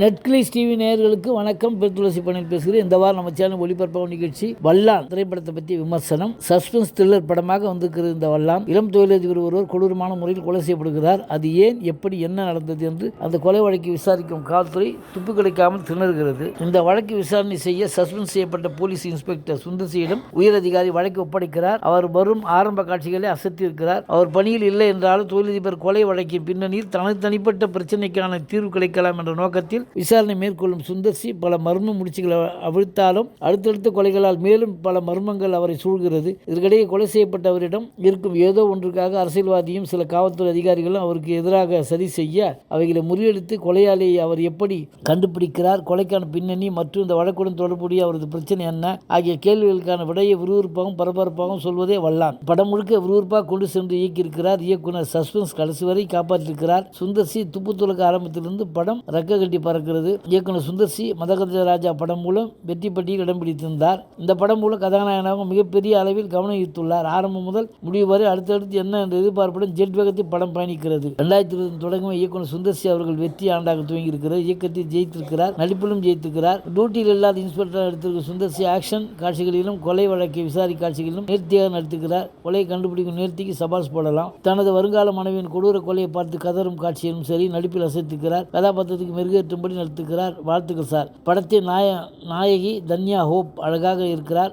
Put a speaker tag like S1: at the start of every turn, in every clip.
S1: நெட்கிளிஸ் TV நேயர்களுக்கு வணக்கம். பெருத்துளசி பணியில் பேசுகிறேன். இந்த வாரம் நம்ம சேனல் ஒளிபரப்பாகும் நிகழ்ச்சி வல்லான் திரைப்படத்தை பற்றி விமர்சனம். சஸ்பென்ஸ் த்ரில்லர் படமாக வந்திருக்கிறது இந்த வல்லான். இளம் தொழிலதிபர் ஒருவர் கொடூரமான முறையில் கொலை செய்யப்படுகிறார். அது ஏன் எப்படி என்ன நடந்தது என்று அந்த கொலை வழக்கை விசாரிக்கும் காவல்துறை துப்பு கிடைக்காமல் திணறுகிறது. இந்த வழக்கு விசாரணை செய்ய சஸ்பெண்ட் செய்யப்பட்ட போலீஸ் இன்ஸ்பெக்டர் சுந்தர்சியிடம் உயரதிகாரி வழக்கு ஒப்படைக்கிறார். அவர் வரும் ஆரம்ப காட்சிகளை அசத்தியிருக்கிறார். அவர் பணியில் இல்லை என்றாலும் தொழிலதிபர் கொலை வழக்கின் பின்னணியில் தனது தனிப்பட்ட பிரச்சனைக்கான தீர்வு கிடைக்கலாம் என்ற நோக்கத்தில் விசாரணை மேற்கொள்ளும் சுந்தர்சி பல மர்ம முடிச்சுகளை அவிழ்த்தாலும் அடுத்தடுத்த கொலைகளால் மேலும் பல மர்மங்கள் அவரை சூழ்கிறது. இதற்கிடையே கொலை செய்யப்பட்டவரிடம் இருக்கும் ஏதோ ஒன்றுக்காக அரசியல்வாதியும் சில காவல்துறை அதிகாரிகளும் அவருக்கு எதிராக சதி செய்ய அவைகளை முறியடித்து கொலையாளியை அவர் எப்படி கண்டுபிடிக்கிறார் கொலைக்கான பின்னணி மற்றும் இந்த வழக்குடன் தொடர்புடைய அவரது பிரச்சனை என்ன ஆகிய கேள்விகளுக்கான விடையை விறுவிறுப்பாகவும் பரபரப்பாகவும் சொல்வதே வல்லான். படம் முழுக்க விறுவிறுப்பாக கொண்டு சென்று இயக்கியிருக்கிறார் இயக்குனர் சஸ்பென்ஸ் கடைசி வரை காப்பாற்றியிருக்கிறார். சுந்தர்சி துப்பு துளக்க ஆரம்பத்திலிருந்து படம் ரக்க கட்டி இருக்கிறது இயக்குனர் சுந்தர்சி மதகஜ ராஜா படம் மூலம் வெற்றி பட்டியல் இடம் பிடித்திருந்தார். இந்த படம் மூலம் கதாநாயகனாக மிகப்பெரிய அளவில் கவனம் ஈர்த்துள்ளார். ஆரம்பம் முதல் முடிவு வரை அடுத்தடுத்து என்ன என்ற எதிர்பார்ப்புடன் ஜெட் வேகத்தில் படம் பயணிக்கிறது. ரெண்டாயிரத்தி இருபது தொடங்கும் இயக்குனர் சுந்தர்சி அவர்கள் வெற்றி ஆண்டாக துவங்கியிருக்கிறார். இயக்கத்தில் ஜெயித்திருக்கிறார் நடிப்பிலும் ஜெயித்திருக்கிறார். டியூட்டியில் இல்லாத இன்ஸ்பெக்டர் நடித்திருக்கும் சுந்தர்சி ஆக்ஷன் காட்சிகளிலும் கொலை வழக்கை விசாரி காட்சிகளிலும் நேர்த்தியாக நடித்திருக்கிறார். கொலை கண்டுபிடிக்கும் நேர்த்திக்கு சபாஸ் போடலாம். தனது வருங்கால மனைவியின் கொடூர கொலையை பார்த்து கதறும் காட்சியிலும் சரி நடிப்பில் அசைத்திருக்கிறார். கதாபாத்திரத்துக்கு மெருகேற்றும் நல்லபடி நடித்திருக்கிறார் வாழ்த்துக்கள் சார். படத்தின் நாய நாயகி தன்யா ஹோப் அழகாக இருக்கிறார்.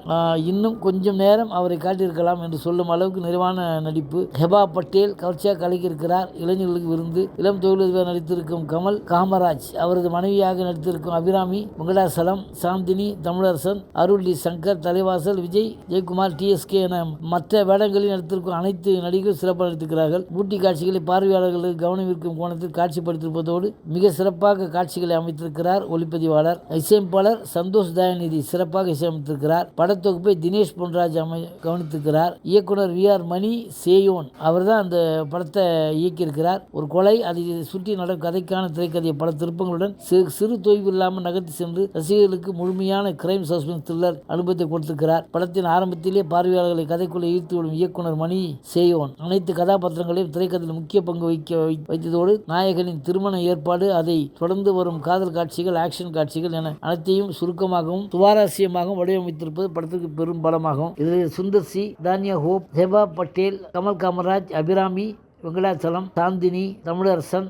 S1: இன்னும் கொஞ்சம் நேரம் அவரை காட்டியிருக்கலாம் என்று சொல்லும் அளவுக்கு நிறைவான நடிப்பு. ஹெபா பட்டேல் கவர்ச்சியாக கலக்கியிருக்கிறார். இளைஞர்களுக்கு விருந்து. இளம் தொழிலதிபர் நடித்திருக்கும் கமல் காமராஜ் அவரது மனைவியாக நடித்திருக்கும் அபிராமி வெங்கடாசலம் சாந்தினி தமிழரசன் அருள் டி. சங்கர் தலைவாசல் விஜய் ஜெயக்குமார் டிஎஸ்கே என மற்ற வேடங்களில் நடித்திருக்கும் அனைத்து நடிகர்கள் சிறப்பாக நடித்திருக்கிறார்கள். ஊட்டி காட்சிகளை பார்வையாளர்களுக்கு கவனம் இருக்கும் கோணத்தில் காட்சிப்படுத்திருப்பதோடு மிக சிறப்பாக காட்சி காட்சிகளை அமைத்திருக்கிறார் ஒளிப்பதிவாளர். இசையமைப்பாளர் சந்தோஷ் தயாநிதி சிறப்பாக இசையமைத்திருக்கிறார். படத்தொகுப்பை தினேஷ் பொன்ராஜ் அமை கவனித்திருக்கிறார். இயக்குனர் வி ஆர் மணி சேயோன் அவர்தான் அந்த படத்தை இயக்கியிருக்கிறார். ஒரு கொலை அதை சுற்றி நடக்கும் கதைக்கான திரைக்கதையை பல திருப்பங்களுடன் சிறு சிறு தொய்வு இல்லாமல் நகர்த்தி சென்று ரசிகர்களுக்கு முழுமையான கிரைம் சஸ்பென்ஸ் த்ரில்லர் அனுபவத்தை கொடுத்திருக்கிறார். படத்தின் ஆரம்பத்திலே பார்வையாளர்களை கதைக்குள்ளே ஈர்த்து விடும் இயக்குனர் மணி சேயோன் அனைத்து கதாபாத்திரங்களையும் திரைக்கதையில் முக்கிய பங்கு வைக்க வைத்ததோடு நாயகனின் திருமண ஏற்பாடு அதை தொடர்ந்து வரும் காதல் காட்சிகள் ஆக்ஷன் காட்சிகள் என அனைத்தையும் சுருக்கமாகவும் சுவாரஸ்யமாகவும் வடிவமைத்திருப்பது படத்திற்கு பெரும் பலமாகும் இதில் Sundar C Tanya hope Hebah Patel Kamal Kamaraj Abhirami Venkatachalam Chandini Tamilarasan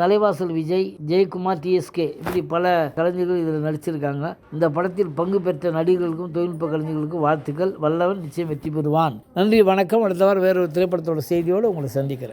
S1: Thalaivasal Vijay Jayakumar TSK இப்படி பல கலைஞர்கள் இதில் நடிச்சிருக்காங்க. இந்த படத்தில் பங்கு பெற்ற நடிகர்களுக்கும் தொழில்நுட்ப கலைஞர்களுக்கும் வாழ்த்துக்கள். வல்லவன் நிச்சயம் வெற்றி பெறுவான். நன்றி வணக்கம். அடுத்த வாரம் வேறொரு திரைப்படத்தோட செய்தியோடு உங்களை சந்திக்கிறேன்.